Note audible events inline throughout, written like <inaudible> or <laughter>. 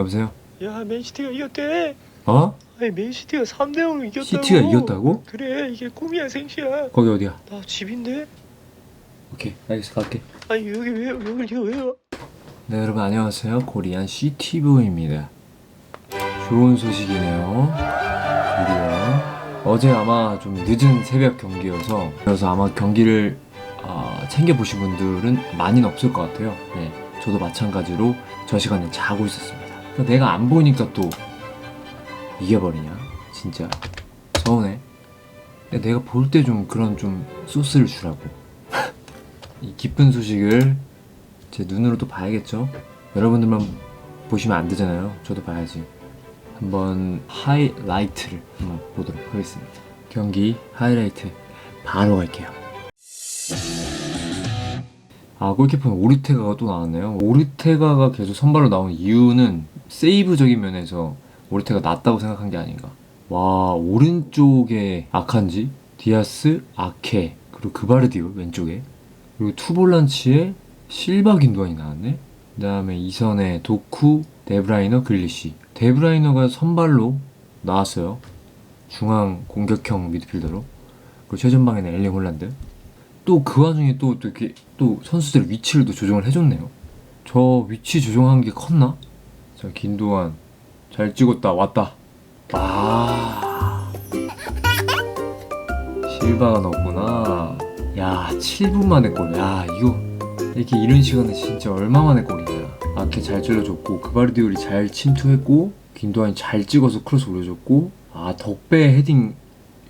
여보세요? 야 맨시티가 이겼대. 어? 아니 맨시티가 3대 0로 이겼다고. 시티가 이겼다고? 그래 이게 꿈이야 생시야. 거기 어디야? 나 집인데. 오케이 알겠어 갈게. 아니 여기 왜 여기 왜 와? 네 여러분 안녕하세요. 코리안 시티브입니다. 좋은 소식이네요. 드디어. 어제 아마 좀 늦은 새벽 경기여서 그래서 아마 경기를 아, 챙겨 보신 분들은 많이는 없을 것 같아요. 네 저도 마찬가지로 저 시간에 자고 있었습니다 내가 안 보니까 또 이겨버리냐 진짜 서운해 내가 볼 때 좀 그런 좀 소스를 주라고 <laughs> 이 기쁜 소식을 제 눈으로도 봐야겠죠? 여러분들만 보시면 안 되잖아요. 저도 봐야지. 한번 하이라이트를 한번 보도록 하겠습니다. 경기 하이라이트 바로 갈게요. 아 골키퍼는 오르테가가 또 나왔네요. 오르테가가 계속 선발로 나온 이유는 세이브적인 면에서 오르테가 낫다고 생각한 게 아닌가. 와 오른쪽에 아칸지, 디아스, 아케 그리고 그바르디오 왼쪽에 그리고 투볼란치에 실바 긴도안이 나왔네. 그 다음에 이선에 도쿠, 데브라이너, 글리시. 데브라이너가 선발로 나왔어요. 중앙 공격형 미드필더로. 그리고 최전방에는 엘링 홀란드. 또 그 와중에 또, 또 이렇게 또 선수들 위치를 또 조정을 해줬네요. 저 위치 조정한 게 컸나? 자, 긴도안. 잘 찍었다. 왔다. 아. 실바가 넣었구나. 야, 7분 만에 골. 야, 이거 이렇게 이런 시간에 진짜 얼마 만에 골이냐. 아케 잘 찔러줬고 그바르디올이 잘 침투했고 김도환이 잘 찍어서 크로스 올려줬고 아 덕배 헤딩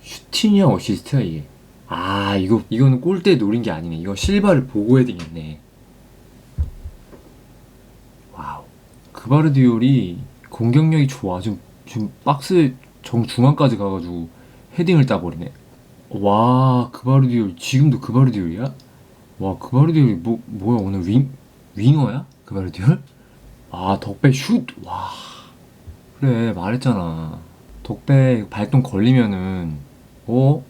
슈팅이야 어시스트야 이게. 아 이거 이거는 골대 노린 게 아니네. 이거 실바를 보고 헤딩했네. 와우. 그바르디올이 공격력이 좋아. 지금 지금 박스 정중앙까지 가가지고 헤딩을 따버리네. 와 그바르디올 지금도 그바르디올이야? 와 그바르디올이 뭐 뭐야 오늘 윙 윙어야? 그바르디올? 아 덕배 슛! 와 그래 말했잖아 덕배 발동 걸리면은 어?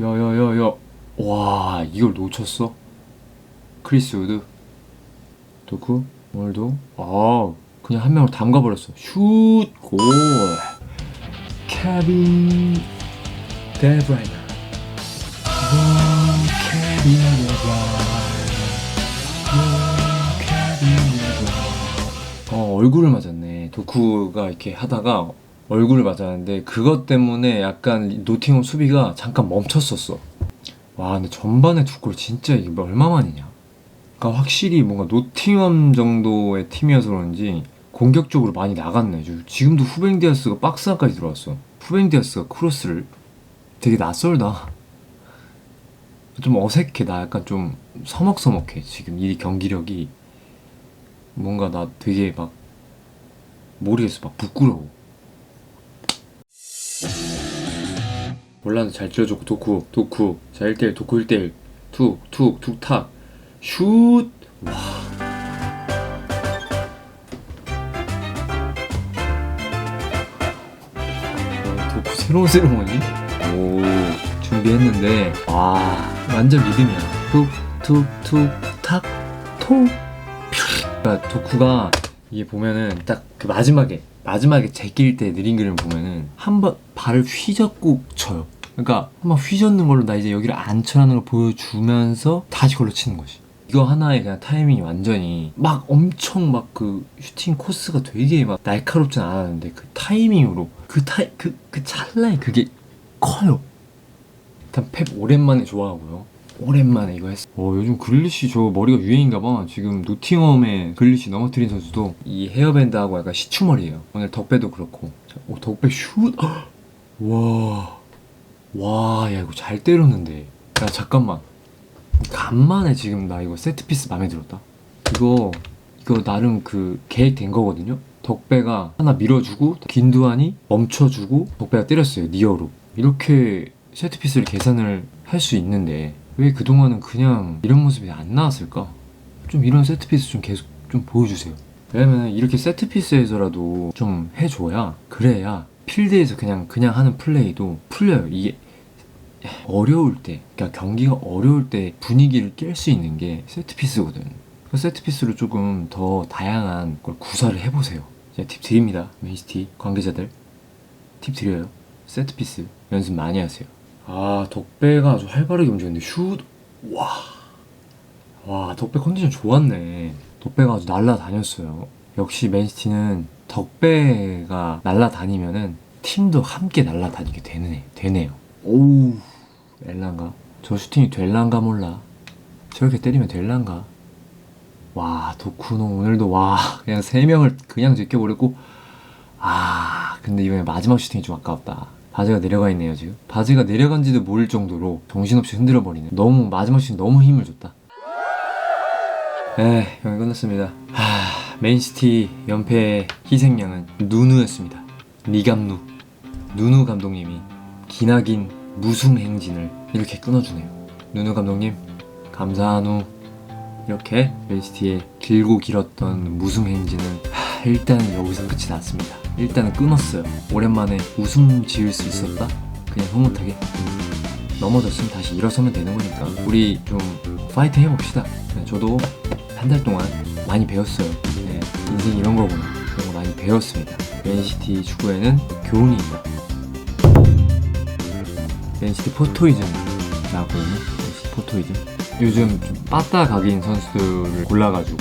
야 야 야 야 와 이걸 놓쳤어? 크리스 우드 도쿠 오늘도 아 그냥 한 명을 담가 버렸어 슛! 골. 케빈 데브라이너. 어 얼굴을 맞았네. 도쿠가 이렇게 하다가 얼굴을 맞았는데 그것 때문에 약간 노팅엄 수비가 잠깐 멈췄었어. 와 근데 전반에 두 골 진짜 이게 뭐 얼마만이냐? 그러니까 확실히 뭔가 노팅엄 정도의 팀이어서 그런지 공격적으로 많이 나갔네. 지금도 후뱅 디아스가 박스 안까지 들어왔어. 후뱅 디아스가 크로스를 되게 낯설다. 좀 어색해. 나 약간 좀 서먹서먹해. 지금 이 경기력이 뭔가 나 되게 막 모르겠어. 막 부끄러워. 몰라도 잘 찔러줬고 도쿠 도쿠. 자 1대1 도쿠 1대1 툭툭 툭탁. 슛! 와. 새로운 세레모니? 오 준비했는데 와. 완전 믿음이야. 툭툭툭탁토 그러니까 도쿠가 이게 보면은 딱 그 마지막에 마지막에 제낄 때 느린 그림을 보면은 한 번 발을 휘젓고 쳐요. 그러니까 한 번 휘젓는 걸로 나 이제 여기를 안 쳐라는 걸 보여주면서 다시 걸로 치는 거지 이거 하나에 그냥 타이밍이 완전히 막 엄청 막 그 슈팅 코스가 되게 막 날카롭진 않았는데 그 타이밍으로 그 타이 그, 그 찰나에 그게 커요 일단 펩 오랜만에 좋아하고요. 오랜만에 이거 했어. 어, 요즘 그릴리시 저 머리가 유행인가 봐. 지금 노팅엄에 그릴리시 넘어뜨린 선수도 이 헤어밴드하고 약간 시추머리예요. 오늘 덕배도 그렇고. 자, 오, 덕배 슛! 헉! <gasps> 와. 와, 야, 이거 잘 때렸는데. 야, 잠깐만. 간만에 지금 나 이거 세트피스 마음에 들었다. 이거, 이거 나름 그 계획된 거거든요? 덕배가 하나 밀어주고, 긴두안이 멈춰주고, 덕배가 때렸어요. 니어로. 이렇게 세트피스를 계산을 할 수 있는데 왜 그동안은 그냥 이런 모습이 안 나왔을까? 좀 이런 세트피스 좀 계속 좀 보여주세요. 왜냐면 이렇게 세트피스에서라도 좀 해줘야 그래야 필드에서 그냥 그냥 하는 플레이도 풀려요. 이게 어려울 때, 그러니까 경기가 어려울 때 분위기를 깰 수 있는 게 세트피스거든. 그 세트피스로 조금 더 다양한 걸 구사를 해보세요. 제가 팁 드립니다. 맨시티 관계자들 팁 드려요. 세트 피스 연습 많이 하세요. 아 덕배가 아주 활발하게 움직였는데 슛 와. 와 덕배 컨디션 좋았네. 덕배가 아주 날라다녔어요. 역시 맨시티는 덕배가 날라다니면은 팀도 함께 날라다니게 되네, 되네요. 오우 엘란가? 저 슈팅이 될란가 몰라. 저렇게 때리면 될란가? 와 도쿠노 오늘도 와. <laughs> 그냥 세 명을 그냥 제껴버렸고. 아 근데 이번에 마지막 슈팅이 좀 아까웠다. 바지가 내려가 있네요 지금. 바지가 내려간지도 모를 정도로 정신없이 흔들어버리네 너무 마지막 슈팅 너무 힘을 줬다. 에 경기 끝났습니다. 하 맨시티 연패의 희생양은 누누였습니다. 니감누. 누누 감독님이 기나긴 무승 행진을 이렇게 끊어주네요 누누 감독님 감사한 후 이렇게 맨시티의 길고 길었던 무승 행진은 하, 일단 여기서 끝이 났습니다. 일단은 끊었어요. 오랜만에 웃음 지을 수 있었다? 그냥 흐뭇하게 넘어졌으면 다시 일어서면 되는 거니까 우리 좀 파이팅 해봅시다. 네, 저도 한 달 동안 많이 배웠어요. 네, 인생 이런 거구나. 이런 거 많이 배웠습니다. 맨시티 축구에는 교훈이 있다. 맨시티 포토이즘 나왔거든요. 맨시티 포토이즘. 요즘 좀 빠따 각인 선수들을 골라가지고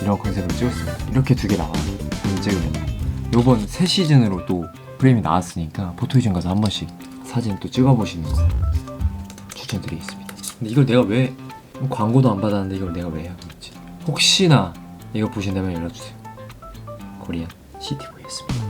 이런 컨셉을 찍었습니다. 이렇게 두 개 나와요. 음, 찍으면. 요번 새 시즌으로 또 프레임이 나왔으니까 포토이즘 가서 한 번씩 사진 또 찍어보시는 거 추천드리겠습니다. 근데 이걸 내가 왜 광고도 안 받았는데 이걸 내가 왜 하고 있지? 혹시나 이거 보신다면 연락주세요. 코리안 시티보이였습니다.